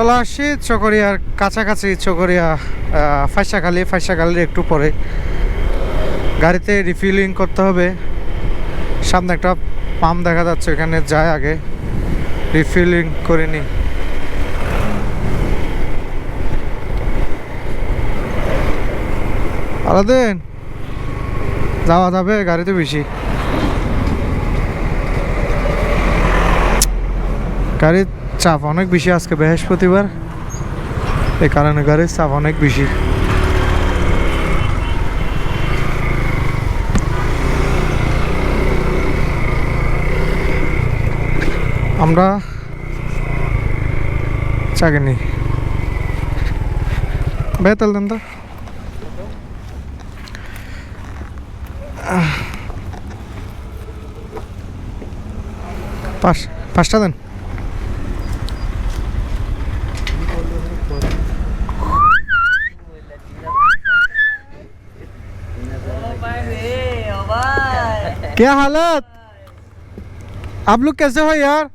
চলে আসছি চকরিয়ার কাছাকাছি চকরিয়া ফাইসাখালি। ফাইসাখালির একটু পরে গাড়িতে রিফিলিং করতে হবে। সামনে একটা পাম্প দেখা যাচ্ছে এখানে যায় আগে। রিফিলিং করে নি আলাদিন, যাওয়া যাবে গাড়িতে বেশি? গাড়ির চাপ অনেক বেশি আজকে বৃহস্পতিবার। এই কারণে গাড়ির চাপ অনেক বেশি। আমরা চাকরি বেতল দেন তো। পাঁচ, পাঁচটা দেন। क्या हालत? आप लोग कैसे हो यार?